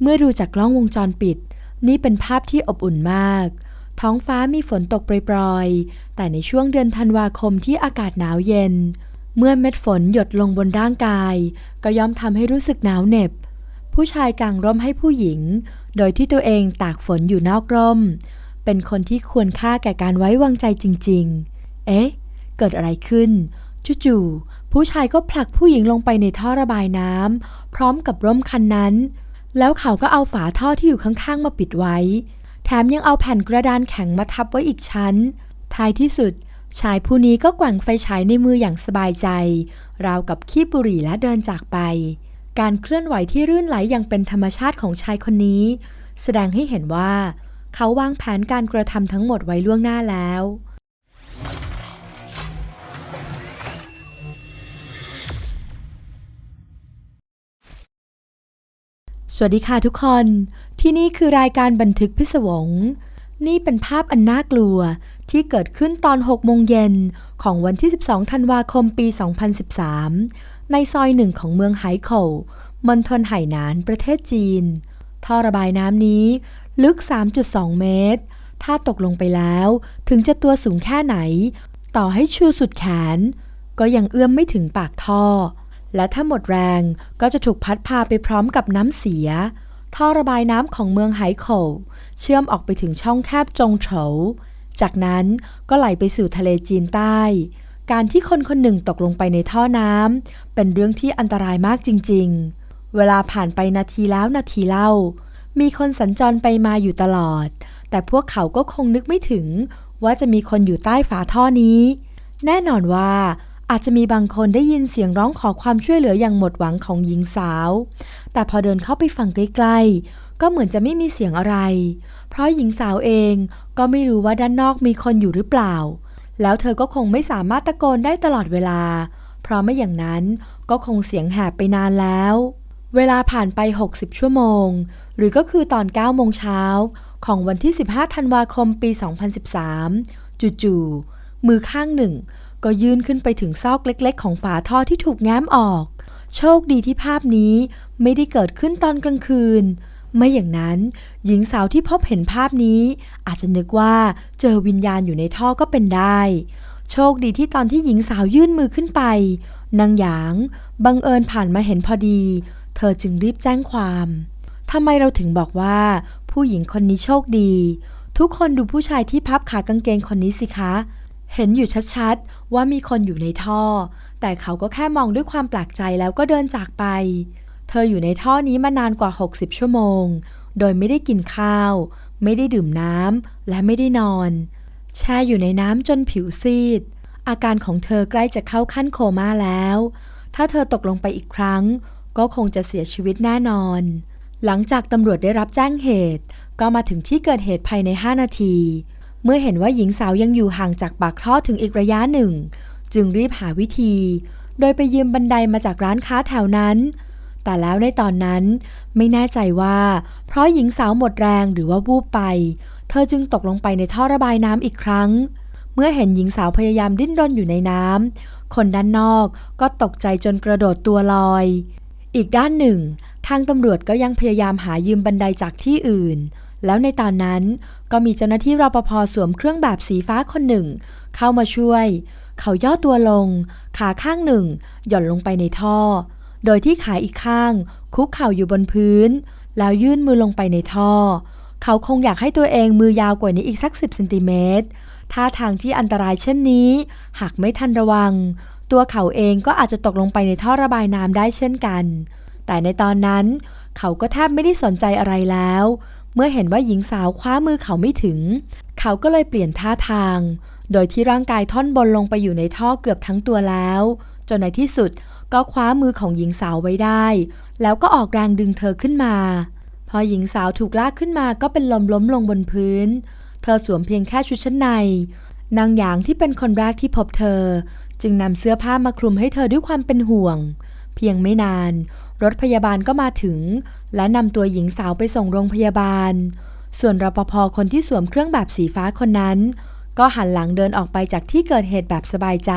เมื่อดูจากกล้องวงจรปิด นี่เป็นภาพที่อบอุ่นมาก ท้องฟ้ามีฝนตกโปรยๆ แต่ในช่วงเดือนธันวาคมที่อากาศหนาวเย็น เมื่อเม็ดฝนหยดลงบนร่างกาย ก็ย่อมทำให้รู้สึกหนาวเหน็บ ผู้ชายกางร่มให้ผู้หญิง โดยที่ตัวเองตากฝนอยู่นอกร่ม เป็นคนที่ควรค่าแก่การไว้วางใจจริง ๆ เอ๊ะ เกิดอะไรขึ้นจู่ๆผู้ชายก็ผลักผู้หญิงลงไปในท่อระบายน้ำพร้อมกับร่มคันนั้น แล้วเขาก็เอาฝาท่อที่อยู่ข้างๆมาปิดไว้ แถมยังเอาแผ่นกระดานแข็งมาทับไว้อีกชั้น ท้ายที่สุด ชายผู้นี้ก็แกว่งไฟฉายในมืออย่างสบายใจ ราวกับขี้บุหรี่และเดินจากไป การเคลื่อนไหวที่รื่นไหลอย่างเป็นธรรมชาติของชายคนนี้ แสดงให้เห็นว่า เขาวางแผนการกระทำทั้งหมดไว้ล่วงหน้าแล้ว สวัสดีค่ะทุกคน ที่นี่คือรายการบันทึกพิศวง นี่เป็นภาพอันน่ากลัวที่เกิดขึ้นตอน 6 โมงเย็นของวันที่ 12 ธันวาคมปี 2013 ในซอยหนึ่งของเมืองไหโขวมณฑลไหหนานประเทศจีน ท่อระบายน้ำนี้ลึก 3.2 เมตร ถ้าตกลงไปแล้วถึงจะตัวสูงแค่ไหน ต่อให้ชูสุดแขน ก็ยังเอื้อมไม่ถึงปากท่อ และถ้าหมดแรงก็จะถูกพัดพาไปพร้อมกับน้ำเสีย ท่อระบายน้ำของเมืองไหโขเชื่อมออกไปถึงช่องแคบจงโฉวจากนั้นก็ไหลไปสู่ทะเลจีนใต้ การที่คนคนหนึ่งตกลงไปในท่อน้ำเป็นเรื่องที่อันตรายมากจริง ๆ เวลาผ่านไปนาทีแล้วนาทีเล่า มีคนสัญจรไปมาอยู่ตลอด แต่พวกเขาก็คงนึกไม่ถึงว่าจะมีคนอยู่ใต้ฝาท่อนี้ แน่นอนว่า อาจจะมีบางคนได้ยินเสียงร้องขอความช่วยเหลืออย่างหมดหวังของหญิงสาว แต่พอเดินเข้าไปฟังใกล้ๆ ก็เหมือนจะไม่มีเสียงอะไร เพราะหญิงสาวเองก็ไม่รู้ว่าด้านนอกมีคนอยู่หรือเปล่า แล้วเธอก็คงไม่สามารถตะโกนได้ตลอดเวลา เพราะไม่อย่างนั้นก็คงเสียงแหบไปนานแล้ว เวลาผ่านไป 60 ชั่วโมง หรือก็คือตอน9โมงเช้าของวันที่ 15 ธันวาคมปี 2013 จู่ๆมือข้างหนึ่ง ก็ยื่นขึ้นไปถึงซอกเล็กๆ ของฝาท่อที่ถูกแง้มออก โชคดีที่ภาพนี้ไม่ได้เกิดขึ้นตอนกลางคืน ไม่อย่างนั้น หญิงสาวที่พบเห็นภาพนี้ อาจจะนึกว่าเจอวิญญาณอยู่ในท่อก็เป็นได้ โชคดีที่ตอนที่หญิงสาวยื่นมือขึ้นไป นางหยางบังเอิญผ่านมาเห็นพอดี เธอจึงรีบแจ้งความทำไมเราถึงบอกว่า ผู้หญิงคนนี้โชคดี ทุกคนดูผู้ชายที่พับขากางเกงคนนี้สิคะเเห็นอยู่ชัดๆ ว่ามีคนอยู่ในท่อ แต่เขาก็แค่มองด้วยความแปลกใจแล้วก็เดินจากไป เธออยู่ในท่อนี้มานานกว่า 60 ชั่วโมง โดยไม่ได้กินข้าว ไม่ได้ดื่มน้ำและไม่ได้นอน แช่อยู่ในน้ำจนผิวซีด อาการของเธอใกล้จะเข้าขั้นโคม่าแล้ว ถ้าเธอตกลงไปอีกครั้ง ก็คงจะเสียชีวิตแน่นอน หลังจากตำรวจได้รับแจ้งเหตุ ก็มาถึงที่เกิดเหตุภายใน 5 นาที เมื่อเห็นว่าหญิงสาวยังอยู่ห่างจากปากท่อถึงอีกระยะหนึ่ง จึงรีบหาวิธี โดยไปยืมบันไดมาจากร้านค้าแถวนั้น แต่แล้วในตอนนั้นไม่แน่ใจว่า เพราะหญิงสาวหมดแรงหรือว่าวูบไป เธอจึงตกลงไปในท่อระบายน้ำอีกครั้ง เมื่อเห็นหญิงสาวพยายามดิ้นรนอยู่ในน้ำคนด้านนอกก็ตกใจจนกระโดดตัวลอย อีกด้านหนึ่ง ทางตำรวจก็ยังพยายามหายืมบันไดจากที่อื่น แล้วในตอนนั้นก็มีเจ้าหน้าที่รปภสวมเครื่องแบบสีฟ้าคนหนึ่ง เข้ามาช่วย เขาย่อตัวลง ขาข้างหนึ่ง หย่อนลงไปในท่อ โดยที่ขาอีกข้าง คุกเข่าอยู่บนพื้น แล้วยื่นมือลงไปในท่อ เขาคงอยากให้ตัวเองมือยาวกว่านี้อีกสักสิบเซนติเมตรท่าทางที่อันตรายเช่นนี้ หากไม่ทันระวัง ตัวเขาเองก็อาจจะตกลงไปในท่อระบายน้ำได้เช่นกัน แต่ในตอนนั้น เขาก็แทบไม่ได้สนใจอะไรแล้ว เมื่อเห็นว่าหญิงสาวคว้ามือเขาไม่ถึง เขาก็เลยเปลี่ยนท่าทาง โดยที่ร่างกายท่อนบนลงไปอยู่ในท่อเกือบทั้งตัวแล้ว จนในที่สุดก็คว้ามือของหญิงสาวไว้ได้ แล้วก็ออกแรงดึงเธอขึ้นมา พอหญิงสาวถูกลากขึ้นมาก็เป็นลมล้มลงบนพื้น เธอสวมเพียงแค่ชุดชั้นใน นางหยางที่เป็นคนแรกที่พบเธอ จึงนำเสื้อผ้ามาคลุมให้เธอด้วยความเป็นห่วง เพียงไม่นาน รถพยาบาลก็มาถึง และนำตัวหญิงสาวไปส่งโรงพยาบาล ส่วนรปภคนที่สวมเครื่องแบบสีฟ้าคนนั้น ก็หันหลังเดินออกไปจากที่เกิดเหตุแบบสบายใจ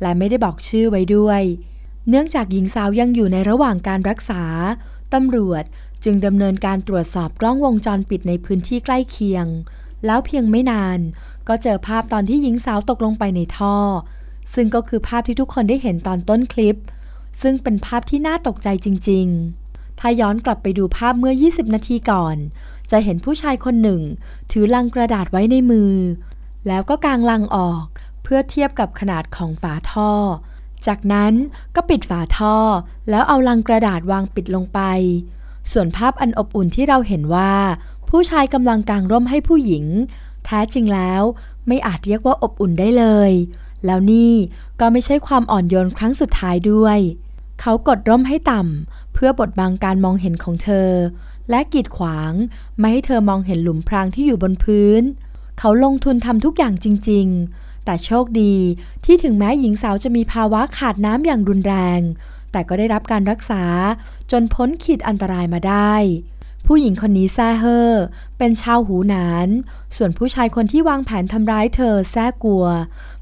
และไม่ได้บอกชื่อไว้ด้วย เนื่องจากหญิงสาวยังอยู่ในระหว่างการรักษาตำรวจจึงดำเนินการตรวจสอบกล้องวงจรปิดในพื้นที่ใกล้เคียง แล้วเพียงไม่นาน ก็เจอภาพตอนที่หญิงสาวตกลงไปในท่อ ซึ่งก็คือภาพที่ทุกคนได้เห็นตอนต้นคลิป ซึ่งเป็นภาพที่น่าตกใจจริง ๆ ถ้าย้อนกลับไปดูภาพเมื่อ 20 นาทีก่อน จะเห็นผู้ชายคนหนึ่ง ถือลังกระดาษไว้ในมือ แล้วก็กางลังออก เพื่อเทียบกับขนาดของฝาท่อ จากนั้นก็ปิดฝาท่อ แล้วเอาลังกระดาษวางปิดลงไป ส่วนภาพอันอบอุ่นที่เราเห็นว่า ผู้ชายกำลังกางร่มให้ผู้หญิง แท้จริงแล้วไม่อาจเรียกว่าอบอุ่นได้เลย แล้วนี่ก็ไม่ใช่ความอ่อนโยนครั้งสุดท้ายด้วย เขากดร่มให้ต่ำเพื่อบดบังการมองเห็นของเธอ และกีดขวาง ไม่ให้เธอมองเห็นหลุมพรางที่อยู่บนพื้น เขาลงทุนทำทุกอย่างจริง ๆ แต่โชคดีที่ถึงแม้หญิงสาวจะมีภาวะขาดน้ำอย่างรุนแรง แต่ก็ได้รับการรักษาจนพ้นขีดอันตรายมาได้ ผู้หญิงคนนี้แซ่เฮอเป็นชาวหูหนาน ส่วนผู้ชายคนที่วางแผนทำร้ายเธอแซ่กัว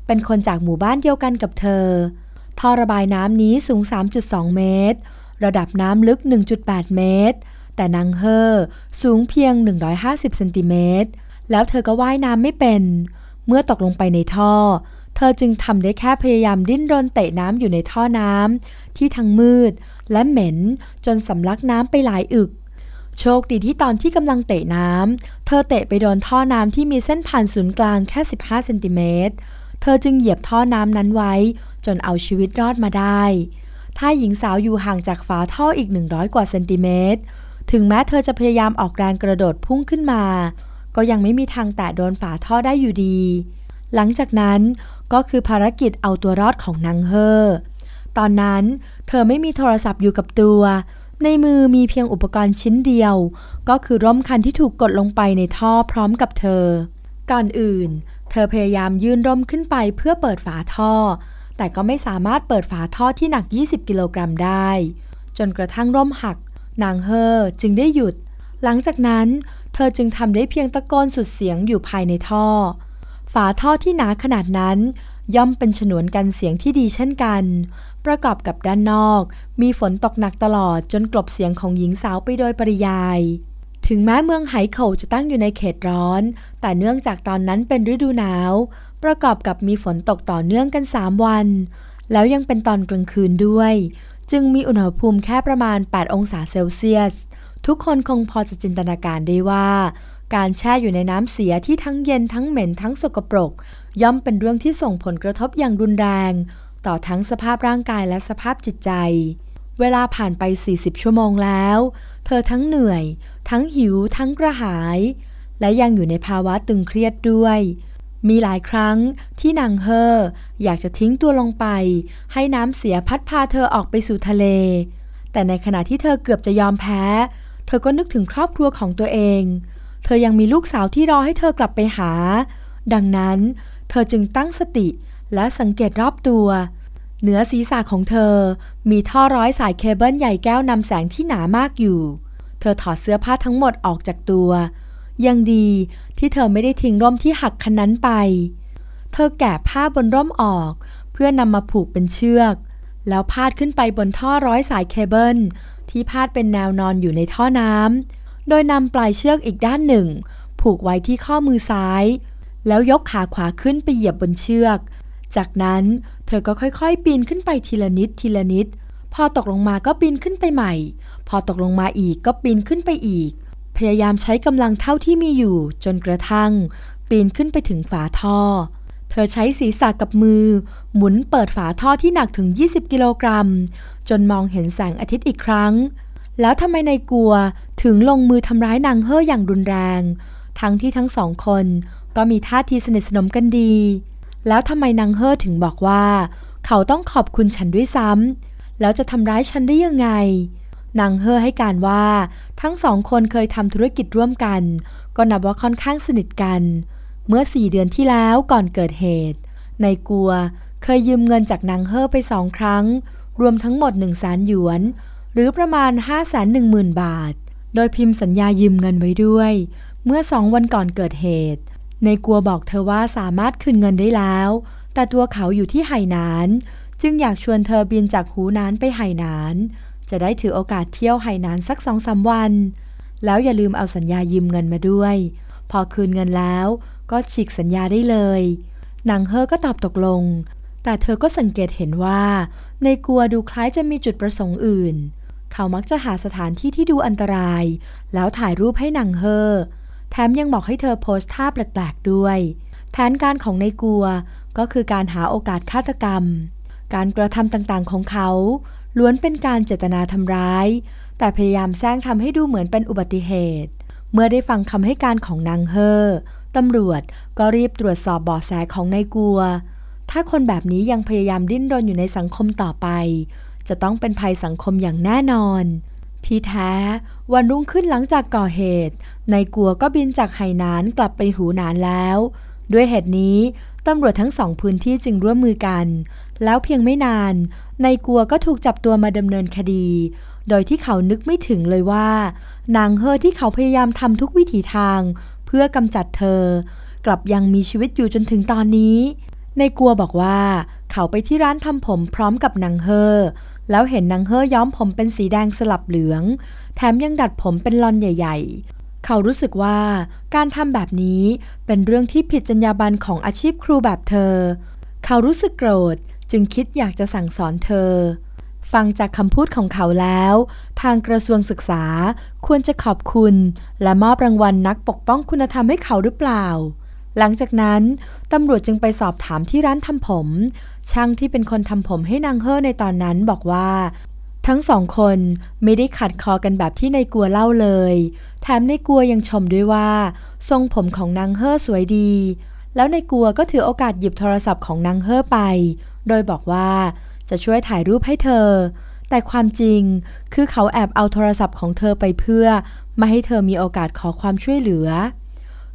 เป็นคนจากหมู่บ้านเดียวกันกับเธอ ท่อระบายน้ำนี้สูง 3.2 เมตร ระดับน้ำลึก 1.8 เมตร แต่นางเฮอสูงเพียง 150 เซนติเมตร แล้วเธอก็ว่ายน้ำไม่เป็น เมื่อตกลงไปในท่อ เธอจึงทำได้แค่พยายามดิ้นรนเตะน้ำอยู่ในท่อน้ำที่ทั้งมืด และเหม็นจนสำลักน้ำไปหลายอึกโชคดีที่ตอนที่กำลังเตะน้ำ เธอเตะไปโดนท่อน้ำที่มีเส้นผ่านศูนย์กลางแค่ 15 เซนติเมตร เธอจึงเหยียบท่อน้ำนั้นไว้ จนเอาชีวิตรอดมาได้ ถ้าหญิงสาวอยู่ห่างจากฝาท่ออีก 100 กว่าเซนติเมตร ถึงแม้เธอจะพยายามออกแรงกระโดดพุ่งขึ้นมา ก็ยังไม่มีทางแตะโดนฝาท่อได้อยู่ดี หลังจากนั้นก็คือภารกิจเอาตัวรอดของนางเฮอ ตอนนั้นเธอไม่มีโทรศัพท์อยู่กับตัว ในมือมีเพียงอุปกรณ์ชิ้นเดียว ก็คือร่มคันที่ถูกกดลงไปในท่อพร้อมกับเธอ ก่อนอื่น เธอพยายามยื่นร่มขึ้นไปเพื่อเปิดฝาท่อ แต่ก็ไม่สามารถเปิดฝาท่อที่หนัก 20 กิโลกรัมได้ จนกระทั่งร่มหัก นางเฮอจึงได้หยุด หลังจากนั้น เธอจึงทำได้เพียงตะโกนสุดเสียงอยู่ภายในท่อ ฝาท่อที่หนาขนาดนั้น ย่อมเป็นฉนวนกันเสียงที่ดีเช่นกัน ประกอบกับด้านนอก มีฝนตกหนักตลอดจนกลบเสียงของหญิงสาวไปโดยปริยายถึงแม้เมืองไหโขวจะตั้งอยู่ในเขตร้อน แต่เนื่องจากตอนนั้นเป็นฤดูหนาว ประกอบกับมีฝนตกต่อเนื่องกัน 3 วัน แล้วยังเป็นตอนกลางคืนด้วย จึงมีอุณหภูมิแค่ประมาณ 8 องศาเซลเซียส ทุกคนคงพอจะจินตนาการได้ว่า การแช่อยู่ในน้ำเสียที่ทั้งเย็นทั้งเหม็นทั้งสกปรก ย่อมเป็นเรื่องที่ส่งผลกระทบอย่างรุนแรง ต่อทั้งสภาพร่างกายและสภาพจิตใจเวลาผ่านไป 40 ชั่วโมงแล้ว เธอทั้งเหนื่อย ทั้งหิว ทั้งกระหาย และยังอยู่ในภาวะตึงเครียดด้วย มีหลายครั้งที่นางเฮออยากจะทิ้งตัวลงไป ให้น้ำเสียพัดพาเธอออกไปสู่ทะเล แต่ในขณะที่เธอเกือบจะยอมแพ้ เธอก็นึกถึงครอบครัวของตัวเอง เธอยังมีลูกสาวที่รอให้เธอกลับไปหา ดังนั้น เธอจึงตั้งสติและสังเกตรอบตัว เหนือศีรษะของเธอ มีท่อร้อยสายเคเบิลใหญ่แก้วนำแสงที่หนามากอยู่ เธอถอดเสื้อผ้าทั้งหมดออกจากตัว ยังดีที่เธอไม่ได้ทิ้งร่มที่หักคันนั้นไป เธอแกะผ้าบนร่มออก เพื่อนำมาผูกเป็นเชือก แล้วพาดขึ้นไปบนท่อร้อยสายเคเบิลที่พาดเป็นแนวนอนอยู่ในท่อน้ำ โดยนำปลายเชือกอีกด้านหนึ่ง ผูกไว้ที่ข้อมือซ้าย แล้วยกขาขวาขึ้นไปเหยียบบนเชือก จากนั้นเธอก็ค่อยๆ ปีนขึ้นไปทีละนิดทีละนิด พอตกลงมาก็ปีนขึ้นไปใหม่ พอตกลงมาอีกก็ปีนขึ้นไปอีก พยายามใช้กำลังเท่าที่มีอยู่จนกระทั่ง ปีนขึ้นไปถึงฝาท่อ เธอใช้ศีรษะกับมือ หมุนเปิดฝาท่อที่หนักถึง 20 กิโลกรัม จนมองเห็นแสงอาทิตย์อีกครั้ง แล้วทำไมนายกัวถึงลงมือทำร้ายนางเฮ่ออย่างรุนแรง ทั้งที่ทั้งสองคนก็มีท่าทีสนิทสนมกันดี แล้วทำไมนางเฮ่อถึงบอกว่า เขาต้องขอบคุณฉันด้วยซ้ำแล้วจะทำร้ายฉันได้ยังไง นางเฮอให้การว่า ทั้งสองคนเคยทำธุรกิจร่วมกัน ก็นับว่าค่อนข้างสนิทกัน เมื่อสี่เดือนที่แล้วก่อนเกิดเหตุนายกัวเคยยืมเงินจากนางเฮอไปสองครั้ง รวมทั้งหมด1นึ่งแสนหยวน หรือประมาณ5 1 0 0 0 0 บาท โดยพิมพ์สัญญายืมเงินไว้ด้วย เมื่อสองวันก่อนเกิดเหตุในกัวบอกเธอว่าสามารถคืนเงินได้แล้ว แต่ตัวเขาอยู่ที่ไหหนาน จึงอยากชวนเธอบินจากหูนานไปไหหนาน จะได้ถือโอกาสเที่ยวไหหนานสักสองสามวัน แล้วอย่าลืมเอาสัญญายืมเงินมาด้วย พอคืนเงินแล้วก็ฉีกสัญญาได้เลยนางเฮอก็ตอบตกลง แต่เธอก็สังเกตเห็นว่า ในกัวดูคล้ายจะมีจุดประสงค์อื่น เขามักจะหาสถานที่ที่ดูอันตราย แล้วถ่ายรูปให้นางเฮอแถมยังบอกให้เธอโพสท่าแปลกๆด้วย แผนการของในกัวก็คือการหาโอกาสฆาตกรรม การกระทำต่างๆของเขา ล้วนเป็นการเจตนาทำร้าย แต่พยายามแซงทำให้ดูเหมือนเป็นอุบัติเหตุ เมื่อได้ฟังคำให้การของนางเฮอตำรวจก็รีบตรวจสอบเบาะแสของนายกัว ถ้าคนแบบนี้ยังพยายามดิ้นรนอยู่ในสังคมต่อไป จะต้องเป็นภัยสังคมอย่างแน่นอน ที่แท้วันรุ่งขึ้นหลังจากก่อเหตุนายกัวก็บินจากไหหนานกลับไปหูหนานแล้ว ด้วยเหตุนี้ตำรวจทั้งสองพื้นที่จึงร่วมมือกัน แล้วเพียงไม่นาน นายกัวก็ถูกจับตัวมาดำเนินคดี โดยที่เขานึกไม่ถึงเลยว่า นางเฮอที่เขาพยายามทำทุกวิถีทาง เพื่อกำจัดเธอ กลับยังมีชีวิตอยู่จนถึงตอนนี้ในกัวบอกว่า เขาไปที่ร้านทำผมพร้อมกับนางเฮอแล้วเห็นนางเฮอย้อมผมเป็นสีแดงสลับเหลือง แถมยังดัดผมเป็นลอนใหญ่ ๆ เขารู้สึกว่าการทำแบบนี้เป็นเรื่องที่ผิดจรรยาบรรณของอาชีพครูแบบเธอ เขารู้สึกโกรธ จึงคิดอยากจะสั่งสอนเธอ ฟังจากคำพูดของเขาแล้ว ทางกระทรวงศึกษาควรจะขอบคุณ และมอบรางวัลนักปกป้องคุณธรรมให้เขาหรือเปล่า หลังจากนั้นตำรวจจึงไปสอบถามที่ร้านทำผม ช่างที่เป็นคนทำผมให้นางเฮอในตอนนั้นบอกว่าทั้งสองคนไม่ได้ขัดคอกันแบบที่ในกัวเล่าเลย แถมในกัวยังชมด้วยว่า ทรงผมของนางเฮอสวยดี แล้วในกัวก็ถือโอกาสหยิบโทรศัพท์ของนางเฮอไป โดยบอกว่าจะช่วยถ่ายรูปให้เธอ แต่ความจริงคือเขาแอบเอาโทรศัพท์ของเธอไปเพื่อไม่ให้เธอมีโอกาสขอความช่วยเหลือ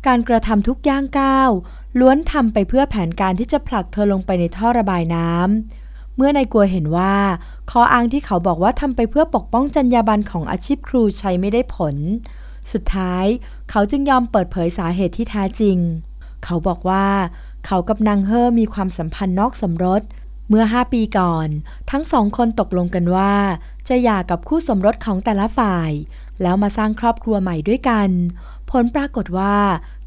การกระทำทุกย่างก้าวล้วนทำไปเพื่อแผนการที่จะผลักเธอลงไปในท่อระบายน้ำ เมื่อนายกัวเห็นว่าข้ออ้างที่เขาบอกว่าทำไปเพื่อปกป้องจรรยาบรรณของอาชีพครูใช้ไม่ได้ผล สุดท้ายเขาจึงยอมเปิดเผยสาเหตุที่แท้จริง เขาบอกว่าเขากับนางเฮอมีความสัมพันธ์นอกสมรส เมื่อ 5 ปีก่อน ทั้งสองคนตกลงกันว่า จะหย่ากับคู่สมรสของแต่ละฝ่าย แล้วมาสร้างครอบครัวใหม่ด้วยกัน ผลปรากฏว่า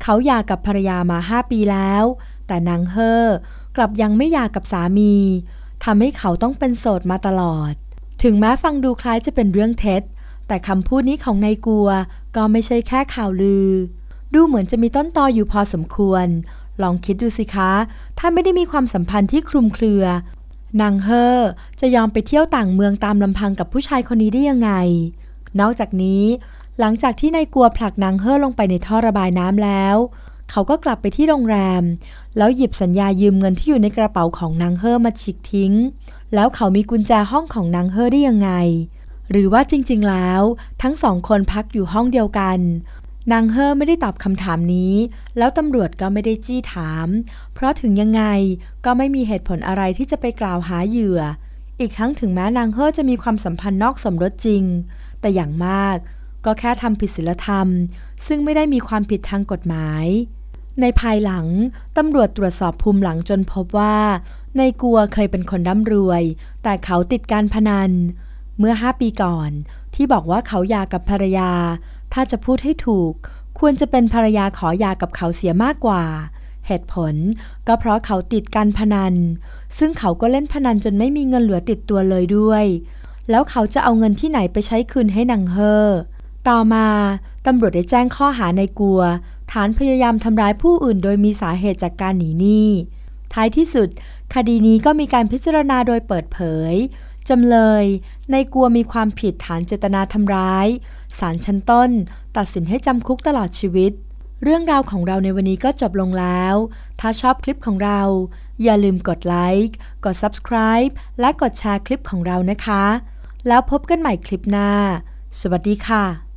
เขาหย่ากับภรรยามา 5 ปีแล้ว แต่นางเฮอกลับยังไม่หย่ากับสามีทำให้เขาต้องเป็นโสดมาตลอด ถึงแม้ฟังดูคล้ายจะเป็นเรื่องเท็จ แต่คำพูดนี้ของนายกัวก็ไม่ใช่แค่ข่าวลือ ดูเหมือนจะมีต้นตออยู่พอสมควร ลองคิดดูสิคะ ถ้าไม่ได้มีความสัมพันธ์ที่คลุมเครือนางเฮอจะยอมไปเที่ยวต่างเมืองตามลำพังกับผู้ชายคนนี้ได้ยังไง นอกจากนี้ หลังจากที่นายกัวผลักนางเฮอลงไปในท่อระบายน้ำแล้ว เขาก็กลับไปที่โรงแรม แล้วหยิบสัญญายืมเงินที่อยู่ในกระเป๋าของนางเฮอมาฉีกทิ้ง แล้วเขามีกุญแจห้องของนางเฮอได้ยังไง หรือว่าจริงๆแล้ว ทั้งสองคนพักอยู่ห้องเดียวกัน นางเฮอไม่ได้ตอบคำถามนี้ แล้วตำรวจก็ไม่ได้จี้ถาม เพราะถึงยังไงก็ไม่มีเหตุผลอะไรที่จะไปกล่าวหาเหยื่อ อีกทั้งถึงแม้นางเฮอจะมีความสัมพันธ์นอกสมรสจริง แต่อย่างมากก็แค่ทำผิดศีลธรรม ซึ่งไม่ได้มีความผิดทางกฎหมาย ในภายหลังตำรวจตรวจสอบภูมิหลังจนพบว่า ในกัวเคยเป็นคนร่ำรวย แต่เขาติดการพนัน เมื่อ 5 ปีก่อน ที่บอกว่าเขาหย่ากับภรรยา ถ้าจะพูดให้ถูก ควรจะเป็นภรรยาขอหย่ากับเขาเสียมากกว่า เหตุผลก็เพราะเขาติดการพนัน ซึ่งเขาก็เล่นพนันจนไม่มีเงินเหลือติดตัวเลยด้วย แล้วเขาจะเอาเงินที่ไหนไปใช้คืนให้นางเฮอต่อมาตำรวจได้แจ้งข้อหาในกัว ฐานพยายามทำร้ายผู้อื่นโดยมีสาเหตุจากการหนีหนี้ท้ายที่สุด คดีนี้ก็มีการพิจารณาโดยเปิดเผย จำเลยในกลัวมีความผิดฐานเจตนาทำร้ายศาลชั้นต้น ตัดสินให้จำคุกตลอดชีวิต เรื่องราวของเราในวันนี้ก็จบลงแล้ว ถ้าชอบคลิปของเรา อย่าลืมกดไลค์กด subscribe และกดแชร์คลิปของเรานะคะ แล้วพบกันใหม่คลิปหน้า สวัสดีค่ะ